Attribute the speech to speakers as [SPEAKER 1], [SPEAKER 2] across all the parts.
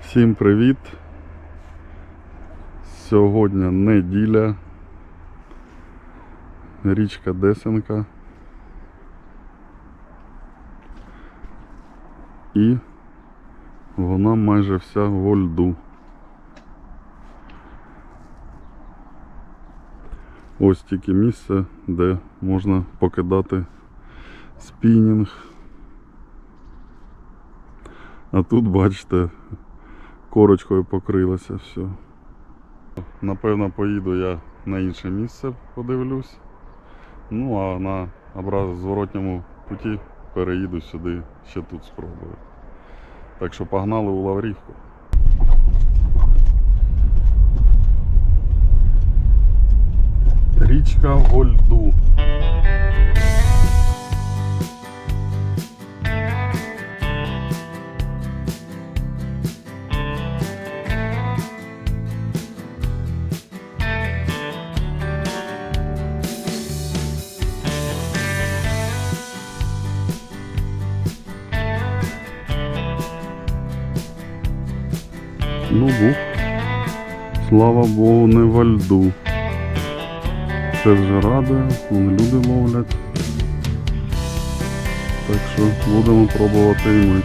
[SPEAKER 1] Всім привіт! Сьогодні неділя. Річка Десенка. І вона майже вся во льду. Ось тільки місце, де можна покидати спінінг. А тут, бачите, корочкою покрилося все. Напевно, поїду я на інше місце, подивлюсь. Ну а на образ зворотньому путі переїду сюди, ще тут спробую. Так що погнали у Лаврівку. Річка во Ну був. Слава Богу, не во льду. Це вже радує, вон люди ловлять. Так що будемо пробувати і ми.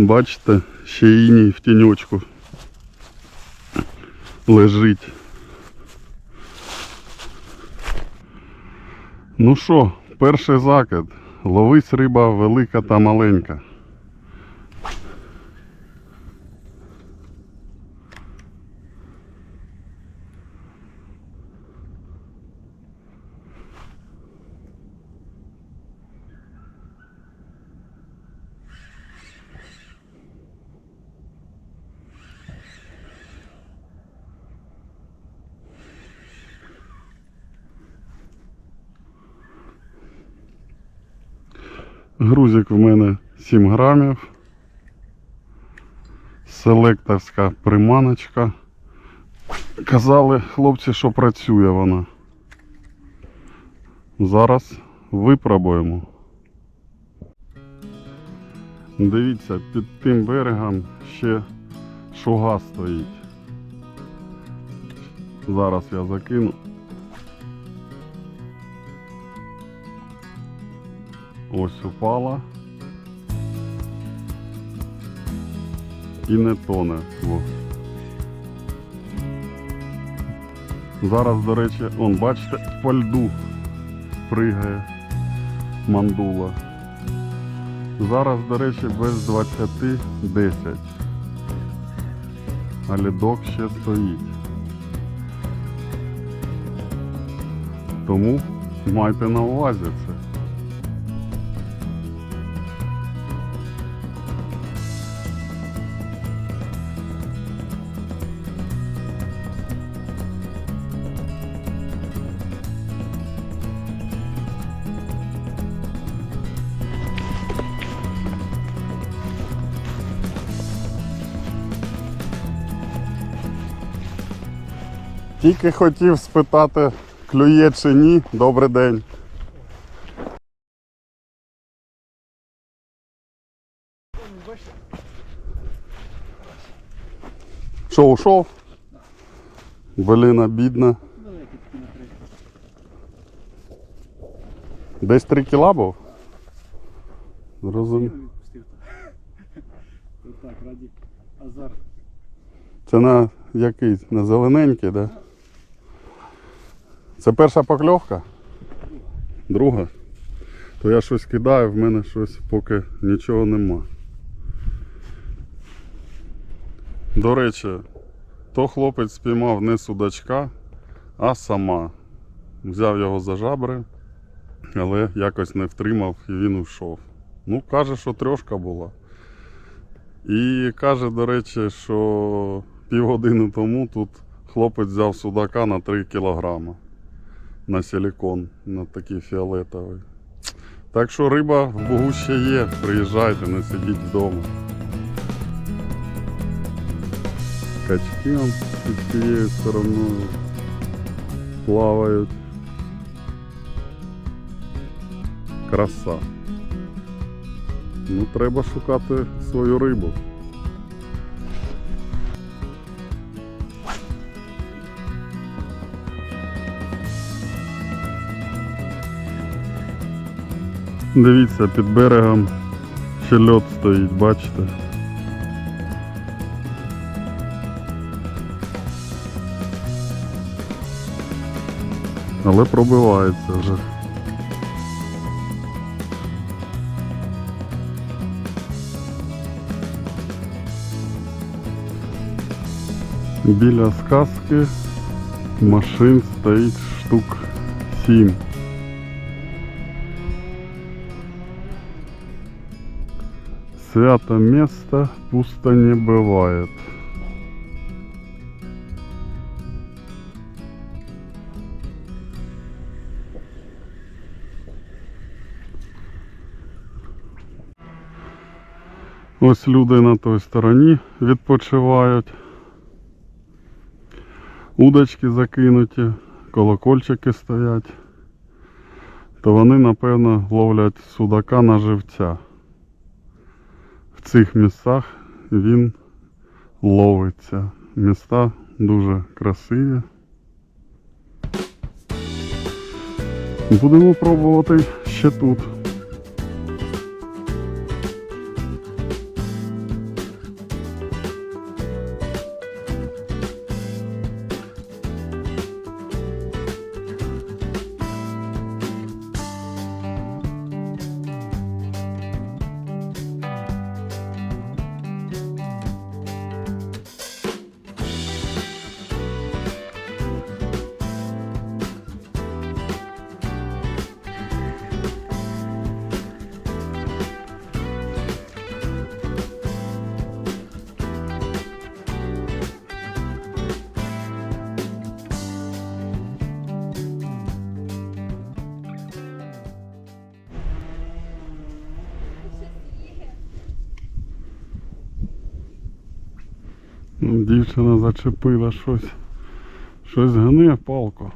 [SPEAKER 1] Бачите, ще іній в тіньочку лежить. Ну що, перший закид. Ловись риба велика та маленька. Грузик в мене 7 грамів. Селекторська приманочка. Казали хлопці, що працює вона. Зараз випробуємо. Дивіться, під тим берегом ще шуга стоїть. Зараз я закину. Ось упала. І не тоне. Зараз, до речі, он, бачите, по льду пригає мандула. Зараз, до речі, без 20 10. А лідок ще стоїть. Тому майте на увазі це. Тільки хотів спитати, клює чи ні. Добрий день. Що, ушов? Блін, обідно.
[SPEAKER 2] Три.
[SPEAKER 1] Десь 3 кіла був? Зрозумів.
[SPEAKER 2] Ну, так, раді азарт.
[SPEAKER 1] Це на який? На зелененький, да? Це перша покльовка? Друга? То я щось кидаю, в мене щось поки нічого нема. До речі, то хлопець спіймав не судачка, а сама. Взяв його за жабри, але якось не втримав і він ушов. Ну, каже, що трьошка була. І каже, до речі, що півгодини тому тут хлопець взяв судака на 3 кілограма на силікон, на такий фіолетовий. Так що риба в Бугу ще є, приїжджайте, не сидіть вдома. Качки он під цією стороною плавають. Краса. Ну, треба шукати свою рибу. Дивіться, під берегом ще льот стоїть, бачите? Але пробивається вже. Біля сказки машин стоїть штук 7. Свято место пусто не бывает. Ось люди на той стороні відпочивають. Удочки закинуті, колокольчики стоять. То вони, напевно, ловлять судака на живця. В цих місцях він ловиться. Міста дуже красиві. Будемо пробувати ще тут. Дівчина зачепила щось. Щось гне палку.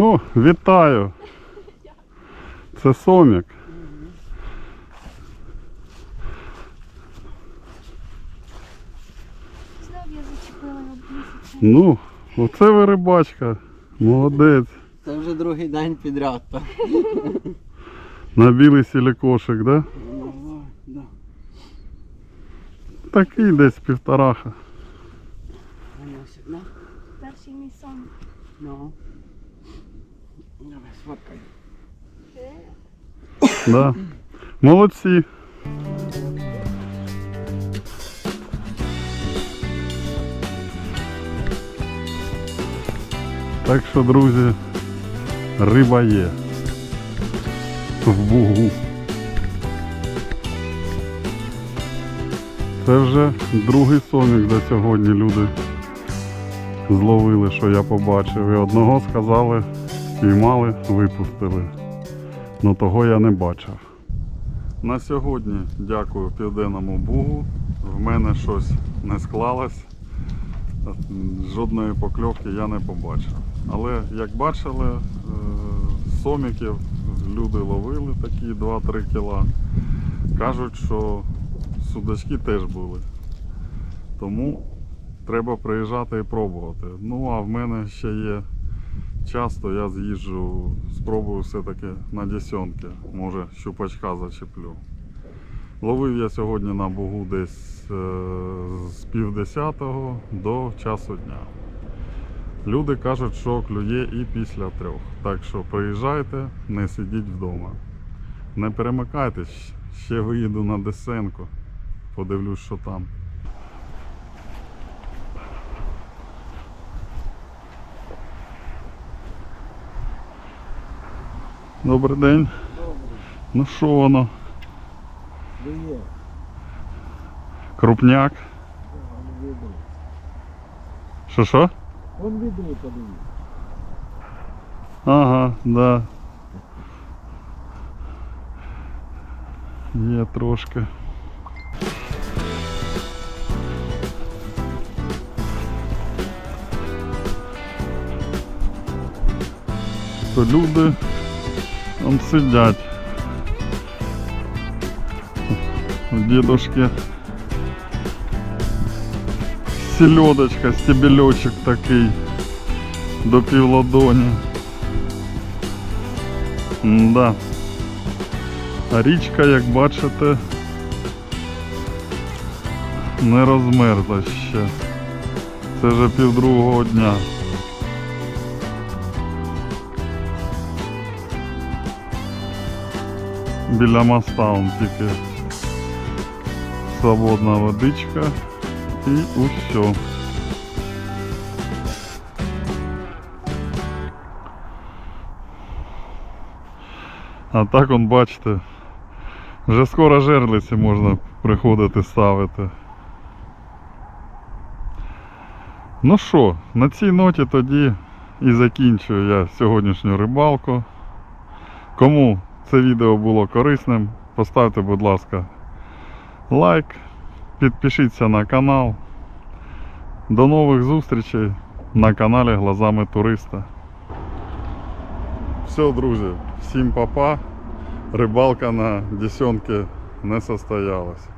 [SPEAKER 1] О, вітаю! Це сомік.
[SPEAKER 3] Знов я зачепила його місяця.
[SPEAKER 1] Ну, оце ви рибачка. Молодець.
[SPEAKER 4] Це вже другий день підряд. то.
[SPEAKER 1] На білий сілікошик, да?
[SPEAKER 4] Ну, да.
[SPEAKER 1] Такий десь півтораха.
[SPEAKER 3] Перший мій сон.
[SPEAKER 4] Ну. Сфоткай.
[SPEAKER 1] Да. Молодці. Так що, друзі, риба є. В бугу. Це вже другий сомік за сьогодні люди зловили, що я побачив. І одного сказали, спіймали, випустили. Ну того я не бачив. На сьогодні дякую Південному Бугу. В мене щось не склалось. Жодної покльовки я не побачив. Але як бачили, е, соміків люди ловили такі 2-3 кіла. Кажуть, що судачки теж були. Тому треба приїжджати і пробувати. Ну а в мене ще є час, то я з'їжджу, спробую все-таки на десятки. Може щупачка зачеплю. Ловив я сьогодні на бугу десь е, з півдесятого до часу дня. Люди кажуть, що клює і після трьох. Так що приїжджайте, не сидіть вдома. Не перемикайтесь, ще виїду на Десенко. Подивлюсь, що там. Добрий день. Ну що воно?
[SPEAKER 2] Дує.
[SPEAKER 1] Крупняк?
[SPEAKER 2] Вон відро.
[SPEAKER 1] Що що?
[SPEAKER 2] Вон відро подивись.
[SPEAKER 1] Ага, да. Є трошки. То люди там сидять. Дедушки селедочка, стебельочек такий до півладоні. Да. А річка, як бачите, не розмерзла ще. Це вже півдругого дня. Біля моста он тільки свободна водичка і усе. А так он бачите, вже скоро жерлиці можна приходити ставити. Ну що, на цій ноті тоді і закінчую я сьогоднішню рибалку. Кому це відео було корисним, поставте, будь ласка, лайк, підпишіться на канал. До нових зустрічей на каналі Глазами Туриста. Все, друзі, всім папа. Рибалка на десятки не состоялась.